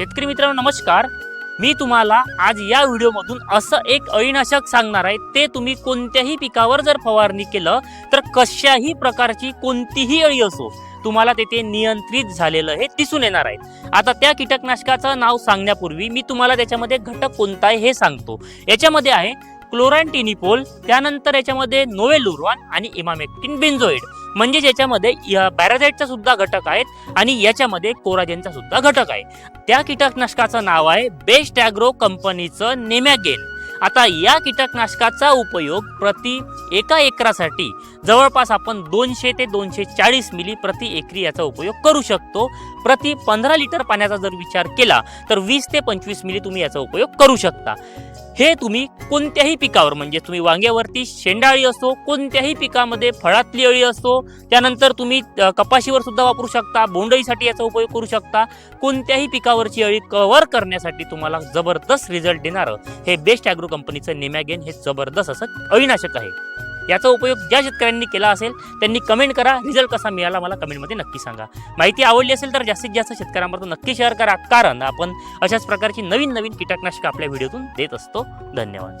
शेतकरी मित्रांनो नमस्कार. मी तुम्हाला आज या व्हिडिओमधून असं एक अळीनाशक सांगणार आहे. ते तुम्ही कोणत्याही पिकावर जर फवारणी केलं तर कशाही प्रकारची कोणतीही अळी असो तुम्हाला तेथे नियंत्रित झालेलं हे दिसून येणार आहे. आता त्या कीटकनाशकाचं नाव सांगण्यापूर्वी मी तुम्हाला त्याच्यामध्ये घटक कोणता आहे हे सांगतो. याच्यामध्ये आहे क्लोरॅन्टिनिपोल त्यानंतर याच्यामध्ये नोवेलुरॉन आणि इमामेक्टिन बेन्झोइड म्हणजे याच्यामध्ये पॅराझाईटचा सुद्धा घटक आहेत आणि याच्यामध्ये कोराजेनचा सुद्धा घटक आहे. त्या कीटकनाशकाचं नाव आहे बेस्ट ॲग्रो कंपनीचं नेमॅगेन आता या कीटकनाशकाचा उपयोग प्रति एका एकरासाठी जवळपास आपण दोनशे ते दोनशे चाळीस मिली प्रति एकरी याचा उपयोग करू शकतो. प्रति पंधरा लिटर पाण्याचा जर विचार केला तर वीस ते पंचवीस मिली तुम्ही याचा उपयोग करू शकता. हे तुम्ही कोणत्याही पिकावर म्हणजे तुम्ही वांग्यावरती शेंडाळी असो कोणत्याही पिकामध्ये फळातली अळी असो त्यानंतर तुम्ही कपाशीवर सुद्धा वापरू शकता बोंडळीसाठी याचा उपयोग करू शकता. कोणत्याही पिकावरची अळी कव्हर करण्यासाठी तुम्हाला जबरदस्त रिझल्ट देणारं हे बेस्ट ॲग्रो कंपनीचं नेमॅगेन हे जबरदस्त असं अविनाशक आहे. याचा उपयोग ज्या शेतकऱ्यांनी केला असेल त्यांनी कमेंट करा. रिझल्ट कसा मिळाला मला कमेंटमध्ये नक्की सांगा. माहिती आवडली असेल तर जास्तीत जास्त शेतकऱ्यांपर्यंत नक्की शेअर करा. कारण आपण अशाच प्रकारची नवीन नवीन कीटकनाशक आपल्या व्हिडिओतून देत असतो. धन्यवाद.